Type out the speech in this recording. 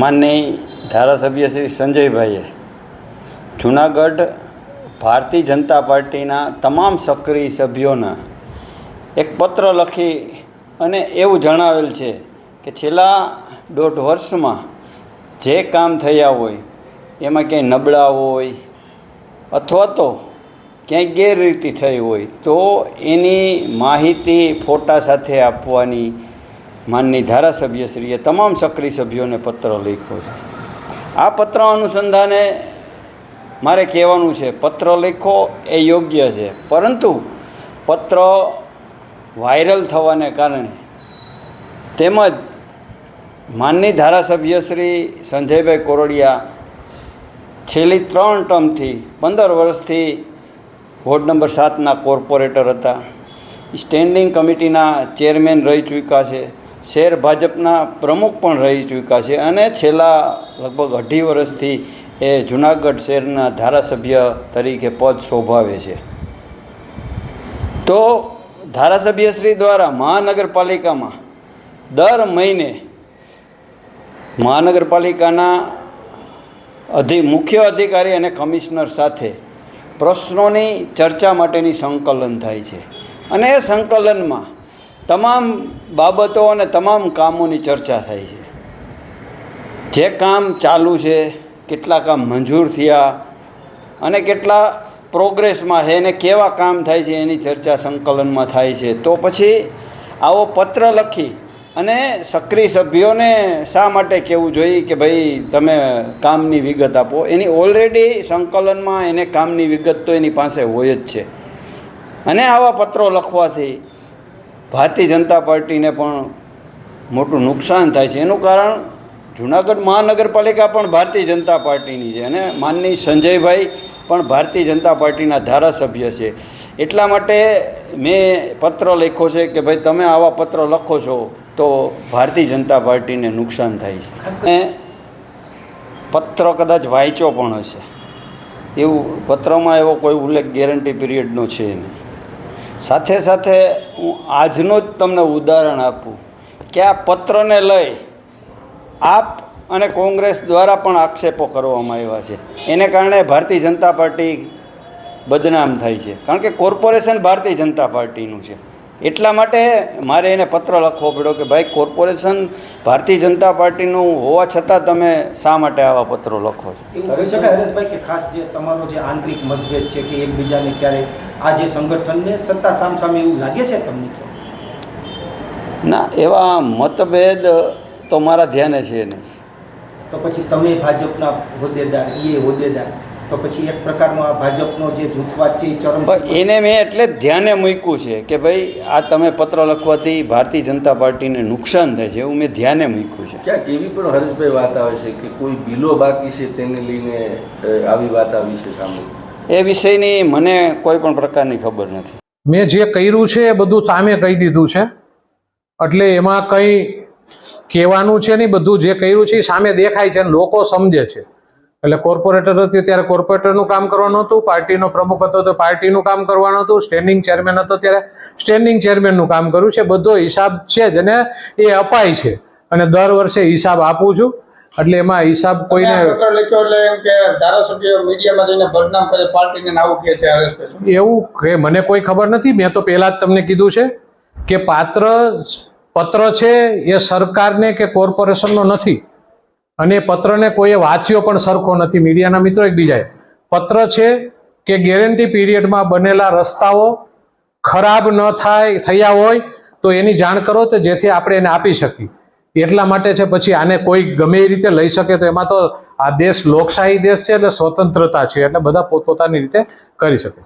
માનની ધારાસભ્ય શ્રી સંજયભાઈએ જુનાગઢ ભારતીય જનતા પાર્ટીના તમામ સક્રિય સભ્યોના એક પત્ર લખી અને એવું જણાવેલ છે કે છેલ્લા દોઢ વર્ષમાં જે કામ થયા હોય, એમાં ક્યાંય નબળા હોય અથવા તો ક્યાંય ગેરરીતિ થઈ હોય, તો એની માહિતી ફોટા સાથે આપવાની માનની ધારાસભ્યશ્રીએ તમામ સક્રિય સભ્યોને પત્ર લખ્યો છે. આ પત્ર અનુસંધાને મારે કહેવાનું છે, પત્ર લખો એ યોગ્ય છે. પરંતુ પત્ર વાયરલ થવાને કારણે તેમજ માનની ધારાસભ્ય શ્રી સંજયભાઈ કોરડિયા છેલ્લી ત્રણ ટર્મથી પંદર વર્ષથી વોર્ડ નંબર સાતના કોર્પોરેટર હતા. સ્ટેન્ડિંગ કમિટીના ચેરમેન રહી ચૂક્યા છે. શહેર ભાજપના પ્રમુખ પણ રહી ચૂક્યા છે અને છેલ્લા લગભગ અઢી વર્ષથી એ જુનાગઢ શહેરના ધારાસભ્ય તરીકે પદ શોભાવે છે. તો ધારાસભ્યશ્રી દ્વારા મહાનગરપાલિકામાં દર મહિને મહાનગરપાલિકાના અધિ મુખ્ય અધિકારી અને કમિશનર સાથે પ્રશ્નોની ચર્ચા માટેની સંકલન થાય છે. અને એ સંકલનમાં તમામ બાબતો અને તમામ કામોની ચર્ચા થાય છે. જે કામ ચાલુ છે, કેટલા કામ મંજૂર થયા અને કેટલા પ્રોગ્રેસમાં છે અને કેવા કામ થાય છે એની ચર્ચા સંકલનમાં થાય છે. તો પછી આવો પત્ર લખી અને સક્રિય સભ્યોને શા માટે કહેવું જોઈએ કે ભાઈ તમે કામની વિગત આપો? એની ઓલરેડી સંકલનમાં એને કામની વિગત તો એની પાસે હોય જ છે. અને આવા પત્રો લખવાથી ભારતીય જનતા પાર્ટીને પણ મોટું નુકસાન થાય છે. એનું કારણ જુનાગઢ મહાનગરપાલિકા પણ ભારતીય જનતા પાર્ટીની છે અને માનની સંજયભાઈ પણ ભારતીય જનતા પાર્ટીના ધારાસભ્ય છે. એટલા માટે મેં પત્ર લખ્યો છે કે ભાઈ તમે આવા પત્ર લખો છો તો ભારતીય જનતા પાર્ટીને નુકસાન થાય છે. અને પત્ર કદાચ વાંચ્યો પણ હશે. એવું પત્રમાં એવો કોઈ ઉલ્લેખ ગેરંટી પીરિયડનો છે નહીં. સાથે સાથે હું આજનો જ તમને ઉદાહરણ આપું કે આ પત્રને લઈ આપ અને કોંગ્રેસ દ્વારા પણ આક્ષેપો કરવામાં આવ્યા છે. એને કારણે ભારતીય જનતા પાર્ટી બદનામ થાય છે. કારણ કે કોર્પોરેશન ભારતીય જનતા પાર્ટીનું છે. એટલા માટે મારે એને પત્ર લખવો પડ્યો કે ભાઈ કોર્પોરેશન ભારતીય જનતા પાર્ટીનું હોવા છતાં તમે શા માટે આવા પત્રો લખો છો? એવું કહી કે ખાસ જે તમારો જે આંતરિક મતભેદ છે કે એકબીજાને ક્યારેક આ જે સંગઠનને સત્તા સામસામે એવું લાગે છે તમને ના એવા મતભેદ તો મારા ધ્યાને છે નહીં. તો પછી તમે ભાજપના હોદ્દેદાર એ હોદ્દેદાર તો પછી એક પ્રકારનો આ ભાજપનો જે જૂથવાદ છે એ ચરમ એને મેં એટલે ધ્યાને મૂક્યું છે કે ભાઈ આ તમે પત્ર લખવાથી ભારતીય જનતા પાર્ટીને નુકસાન થાય છે એવું મેં ધ્યાને મૂક્યું છે. ક્યાંક એવી પણ હરેશભાઈ વાત આવે છે કે કોઈ બિલો બાકી છે તેને લઈને આવી વાત આવી છે સામે. એ વિષયની મને કોઈ પણ પ્રકારની ખબર નથી. મેં જે કર્યું છે એ બધું સામે કહી દીધું છે. એટલે એમાં કંઈ કહેવાનું છે નહીં, બધું જે કર્યું છે એ સામે દેખાય છે અને લોકો સમજે છે. એટલે કોર્પોરેટર હતી ત્યારે કોર્પોરેટરનું કામ કરવાનું હતું, પાર્ટીનો પ્રમુખ હતો તો પાર્ટીનું કામ કરવાનું હતું, સ્ટેન્ડિંગ ચેરમેન હતો ત્યારે સ્ટેન્ડિંગ ચેરમેનનું કામ કર્યું છે. બધો હિસાબ છે જ અને એ અપાય છે. અને દર વર્ષે હિસાબ આપું છું. એટલે એમાં હિસાબ કોઈને પત્ર લખ્યો એટલે એમ કે ધારાસભ્ય મીડિયામાં જઈને બદનામ કરે પાર્ટીને નાવું કહે છે હરેશભાઈ એવું કે મને કોઈ ખબર નથી મેં તો પહેલાં જ તમને કીધું છે કે પાત્ર પત્ર છે એ સરકારને કે કોર્પોરેશનનો નથી. અને પત્રને કોઈએ વાંચ્યો પણ સરખો નથી. મીડિયાના મિત્રો એકબીજાએ. પત્ર છે કે ગેરંટી પીરિયડમાં બનેલા રસ્તાઓ ખરાબ ન થાય થયા હોય તો એની જાણ કરો તો જેથી આપણે એને આપી શકીએ. એટલા માટે છે, પછી આને કોઈ ગમે એ રીતે લઈ શકે તો એમાં તો આ દેશ લોકશાહી દેશ છે, એટલે સ્વતંત્રતા છે, એટલે બધા પોતપોતાની રીતે કરી શકે